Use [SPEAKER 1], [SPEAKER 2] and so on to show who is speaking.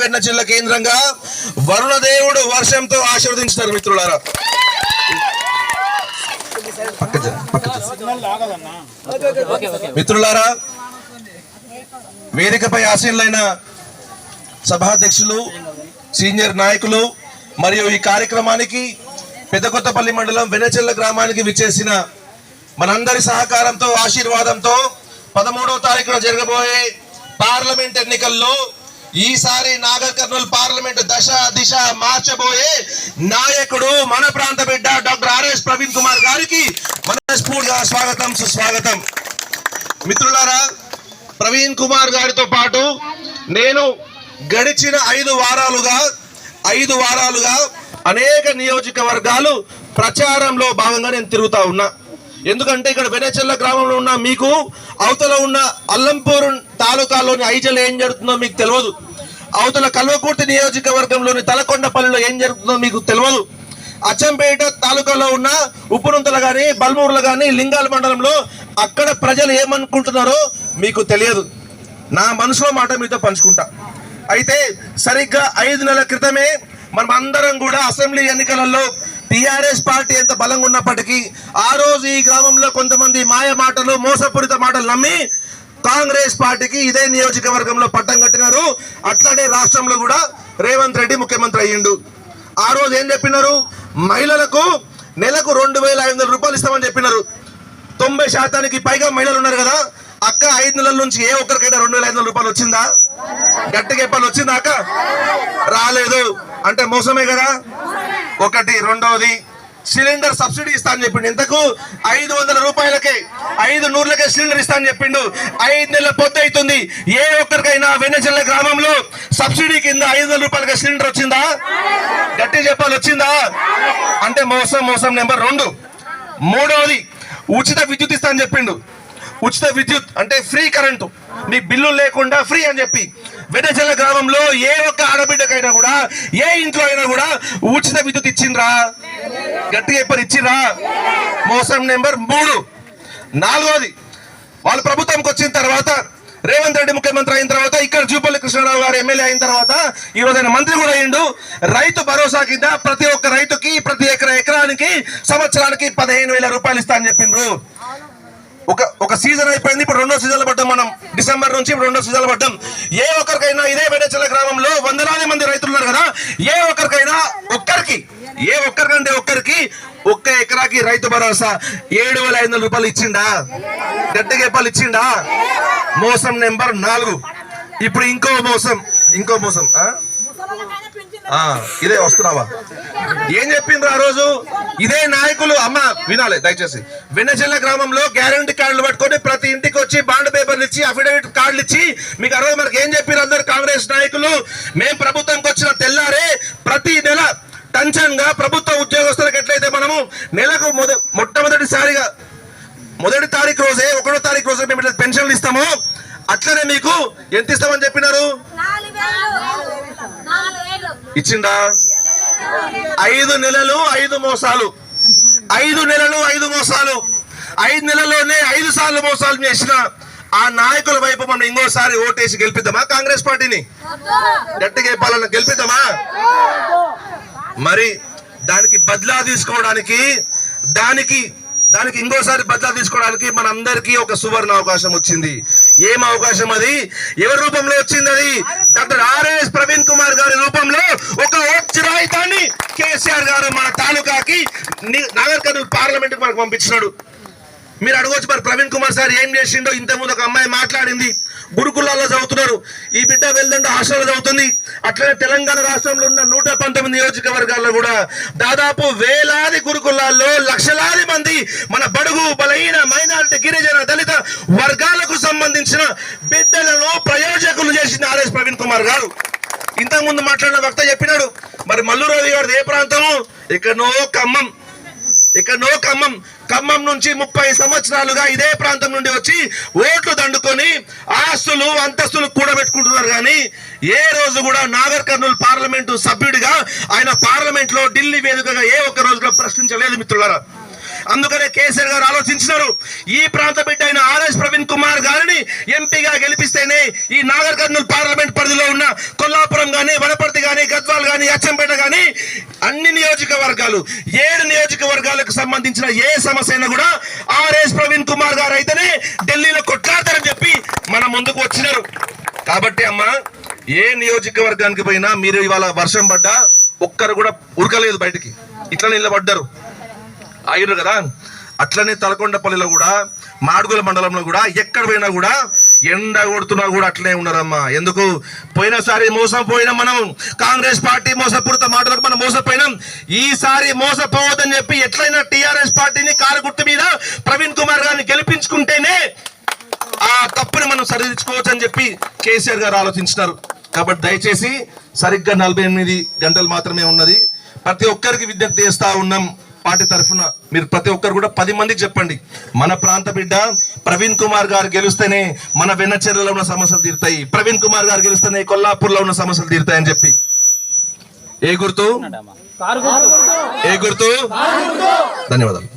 [SPEAKER 1] వెన్న జిల్లా కేంద్రంగా వరుణదేవుడు వర్షంతో ఆశీర్వదించినారు మిత్రులారా. మిత్రులారా వేదికపై ఆశీనులైన సభాధ్యక్షులు సీనియర్ నాయకులు మరియు ఈ కార్యక్రమానికి పెద్దకొత్తపల్లి మండలం వెనచెల్ల గ్రామానికి విచ్చేసిన మనందరి సహకారంతో ఆశీర్వాదంతో పదమూడవ తారీఖున జరగబోయే పార్లమెంట్ ఎన్నికల్లో ఈసారి నాగర్ కర్నూలు పార్లమెంట్ దశ దిశ మార్చబోయే నాయకుడు మన ప్రాంత బిడ్డ డాక్టర్ ఆర్ఎస్ ప్రవీణ్ కుమార్ గారికి మనస్ఫూర్తిగా స్వాగతం సుస్వాగతం. మిత్రులారా ప్రవీణ్ కుమార్ గారితో పాటు నేను గడిచిన ఐదు వారాలుగా ఐదు వారాలుగా అనేక నియోజకవర్గాలు ప్రచారంలో భాగంగా నేను తిరుగుతా ఉన్నా. ఎందుకంటే ఇక్కడ వెనచెల్ల గ్రామంలో ఉన్న మీకు అవతల ఉన్న అల్లంపూర్ తాలూకాలోని ఐజల్ ఏం జరుగుతుందో మీకు తెలియదు. అవతల కల్వకుర్తి నియోజకవర్గంలోని తలకొండపల్లిలో ఏం జరుగుతుందో మీకు తెలియదు. అచ్చంపేట తాలూకాలో ఉన్న ఉప్పునుంతలు కానీ బల్మూర్లు కానీ లింగాల మండలంలో అక్కడ ప్రజలు ఏమనుకుంటున్నారో మీకు తెలియదు. నా మనసులో మాట మీతో పంచుకుంటా. అయితే సరిగ్గా ఐదు నెలల క్రితమే మనం అందరం కూడా అసెంబ్లీ ఎన్నికలలో టిఆర్ఎస్ పార్టీ ఎంత బలంగా ఉన్నప్పటికీ ఆ రోజు ఈ గ్రామంలో కొంతమంది మాయ మాటలు మోసపూరిత మాటలు నమ్మి కాంగ్రెస్ పార్టీకి ఇదే నియోజకవర్గంలో పట్టం కట్టినారు. అట్లానే రాష్ట్రంలో కూడా రేవంత్ రెడ్డి ముఖ్యమంత్రి అయ్యిండు. ఆ రోజు ఏం చెప్పినారు? మహిళలకు నెలకు రెండు వేల ఐదు వందల రూపాయలు ఇస్తామని చెప్పినారు. తొంభై శాతానికి పైగా మహిళలు ఉన్నారు కదా అక్క ఐదు నెలల నుంచి ఏ ఒక్కరికైనా రెండు వేల ఐదు వందల రూపాయలు వచ్చిందా? గట్టిగా చెప్పాలి వచ్చిందా అక్క? రాలేదు. అంటే మోసమే కదా? ఒకటి రెండవది సిలిండర్ సబ్సిడీ ఇస్తా అని చెప్పిండు. ఇంతకు ఐదు వందల రూపాయలకే ఐదు నూర్లకే సిలిండర్ ఇస్తా అని చెప్పిండు. ఐదు నెలల పొద్దు అవుతుంది ఏ ఒక్కరికైనా వెన్నచెల్ల గ్రామంలో సబ్సిడీ కింద ఐదు వందల రూపాయలకే సిలిండర్ వచ్చిందా? గట్టి చెప్పాలి వచ్చిందా? అంటే మోసం మోసం నెంబర్ రెండు. మూడవది ఉచిత విద్యుత్ ఇస్తా అని చెప్పిండు. ఉచిత విద్యుత్ అంటే ఫ్రీ కరెంటు. మీ బిల్లు లేకుండా ఫ్రీ అని చెప్పి వెనజల గ్రామంలో ఏ ఒక్క ఆడబిడ్డకైనా కూడా ఏ ఇంట్లో అయినా కూడా ఉచిత విద్యుత్ ఇచ్చిండ్రా? గట్టిగా ఇప్పుడు ఇచ్చిండ్రా? మోసం నెంబర్ మూడు. నాలుగోది వాళ్ళు ప్రభుత్వంకి వచ్చిన తర్వాత రేవంత్ రెడ్డి ముఖ్యమంత్రి అయిన తర్వాత ఇక్కడ జూపల్లి కృష్ణారావు గారు ఎమ్మెల్యే అయిన తర్వాత ఈ రోజు మంత్రి కూడా అయ్యిండు. రైతు భరోసా కింద ప్రతి ఒక్క రైతుకి ప్రతి ఎకరా ఎకరానికి సంవత్సరానికి పదిహేను వేల రూపాయలు ఇస్తా అని చెప్పిండ్రు. ఒక ఒక సీజన్ అయిపోయింది. ఇప్పుడు రెండో సీజన్లో పడ్డాం మనం. డిసెంబర్ నుంచి ఇప్పుడు రెండో సీజన్ పడ్డాం. ఏ ఒక్కరికైనా ఇదే బెడచల గ్రామంలో వందలాది మంది రైతులు ఉన్నారు కదా ఏ ఒక్కరికైనా ఒక్కరికి ఏ ఒక్కరికంటే ఒక్కరికి ఒక్క ఎకరాకి రైతు భరోసా. ఏడు వేల ఐదు వందల రూపాయలు ఇచ్చిండా? గట్టిగా గేపాలు ఇచ్చిండా? మోసం నెంబర్ నాలుగు. ఇప్పుడు ఇంకో మోసం ఇంకో మోసం ఆ? ఇదే వస్తున్నావా? ఏం చెప్పిండ్రు ఆ రోజు? ఇదే నాయకులు అమ్మ వినాలి దయచేసి. వెన్నచెల్ల గ్రామంలో గ్యారంటీ కార్డులు పట్టుకొని ప్రతి ఇంటికి వచ్చి బాండ్ పేపర్లు ఇచ్చి అఫిడవిట్ కార్డులు ఇచ్చి మీకు రోజు మనకి ఏం చెప్పారు అందరు కాంగ్రెస్ నాయకులు? మేము ప్రభుత్వంకి వచ్చిన తెల్లారే ప్రతి నెల టెన్షన్గా ప్రభుత్వ ఉద్యోగస్తులకు ఎట్లయితే మనము నెలకు మొద మొట్టమొదటిసారిగా మొదటి తారీఖు రోజే ఒకటో తారీఖు రోజే మేము ఇట్లా పెన్షన్లు ఇస్తాము. అట్లనే మీకు ఎంత ఇస్తామని చెప్పినారు? ఇచ్చిండా? ఐదు నెలలు ఐదు మోసాలు. ఐదు నెలలు ఐదు మోసాలు. ఐదు నెలల్లోనే ఐదు సార్లు మోసాలు చేసిన ఆ నాయకుల వైపు మనం ఇంకోసారి ఓటేసి గెలిపిద్దామా కాంగ్రెస్ పార్టీని? గట్టిగా చెప్పాలన్న గెలిపిద్దామా? మరి దానికి బదిలా తీసుకోవడానికి దానికి దానికి ఇంకోసారి బదిలా తీసుకోవడానికి మనందరికీ ఒక సువర్ణ అవకాశం వచ్చింది. ఏం అవకాశం అది? ఎవరి రూపంలో వచ్చింది అది? డాక్టర్ ఆర్ఎస్ ప్రవీణ్ కుమార్ గారి రూపంలో ఒక చిరాయితాన్ని కేసీఆర్ గారు మన తాలూకాకి ని- నాగర్ పార్లమెంట్కి మనకు పంపించినాడు. మీరు అడగవచ్చు మరి ప్రవీణ్ కుమార్ సార్ ఏం చేసిండో ఇంతకుముందు ఒక అమ్మాయి మాట్లాడింది. గురుకులాల్లో చదువుతున్నారు. ఈ బిడ్డ వెళ్దంటే హాస్టల్లో చదువుతుంది. అట్లనే తెలంగాణ రాష్ట్రంలో ఉన్న నూట పంతొమ్మిది నియోజకవర్గాల్లో కూడా దాదాపు వేలాది గురుకులాల్లో లక్షలాది మంది మన బడుగు బలహీన మైనారిటీ గిరిజన దళిత వర్గాలకు సంబంధించిన బిడ్డలను ప్రయోజకులు చేసిన ఆర్ఎస్ ప్రవీణ్ కుమార్ గారు. ఇంతకుముందు మాట్లాడిన వక్త చెప్పినాడు. మరి మల్లురావి గారిది ఏ ప్రాంతము? ఎక్కడనో ఖమ్మం. ఇక్కడ నో ఖమ్మం. ఖమ్మం నుంచి ముప్పై సంవత్సరాలుగా ఇదే ప్రాంతం నుండి వచ్చి ఓట్లు దండుకొని ఆస్తులు అంతస్తులు కూడబెట్టుకుంటున్నారు కానీ ఏ రోజు కూడా నాగర్ కర్నూలు పార్లమెంటు సభ్యుడిగా ఆయన పార్లమెంట్లో ఢిల్లీ వేదికగా ఏ ఒక్క రోజు కూడా ప్రశ్నించలేదు మిత్రులారా. అందుకనే కేసీఆర్ గారు ఆలోచించినారు. ఈ ప్రాంత బిడ్డ అయిన ఆర్ఎస్ ప్రవీణ్ కుమార్ గారిని ఎంపీగా గెలిపిస్తేనే ఈ నాగర్ కర్నూలు పార్లమెంట్ పరిధిలో ఉన్న కొల్లాపురం కానీ వనపర్తి కానీ గద్వాల్ కానీ అచ్చంపేట కానీ అన్ని నియోజకవర్గాలు ఏడు నియోజకవర్గాలకు సంబంధించిన ఏ సమస్య అయినా కూడా ఆర్ఎస్ ప్రవీణ్ కుమార్ గారు అయితేనే ఢిల్లీలో కొట్లాడతారని చెప్పి మన ముందుకు వచ్చినారు. కాబట్టి అమ్మా ఏ నియోజకవర్గానికి పోయినా మీరు ఇవాళ వర్షం పడ్డా ఒక్కరు కూడా ఉరకలేదు బయటికి. ఇట్లా నిలబడ్డారు. ఆగిరు కదా? అట్లనే తలకొండపల్లిలో కూడా మాడుగుల మండలంలో కూడా ఎక్కడ పోయినా కూడా ఎండ కొడుతున్నా కూడా అట్లనే ఉన్నారమ్మా. ఎందుకు? పోయినసారి మోసం పోయినాం మనం. కాంగ్రెస్ పార్టీ మోసపూరిత మాటలకు మనం మోసపోయినాం. ఈసారి మోసపోవద్దని చెప్పి ఎట్లయినా టీఆర్ఎస్ పార్టీని కారగుట్టు మీద ప్రవీణ్ కుమార్ గారిని గెలిపించుకుంటేనే ఆ తప్పుని మనం సరిదిద్దుకోవచ్చు అని చెప్పి కేసీఆర్ గారు ఆలోచించినారు. కాబట్టి దయచేసి సరిగ్గా నలభై ఎనిమిది గంటలు మాత్రమే ఉన్నది. ప్రతి ఒక్కరికి విజ్ఞప్తి చేస్తా ఉన్నాం. పార్టీ తరఫున మీరు ప్రతి ఒక్కరు కూడా పది మందికి చెప్పండి. మన ప్రాంత బిడ్డ ప్రవీణ్ కుమార్ గారు గెలుస్తేనే మన వెన్నచెర్లలో ఉన్న సమస్యలు తీరుతాయి. ప్రవీణ్ కుమార్ గారు గెలుస్తేనే కొల్లాపూర్లో ఉన్న సమస్యలు తీరుతాయని చెప్పి. ఏ గుర్తు? ఏ గుర్తు. ధన్యవాదాలు.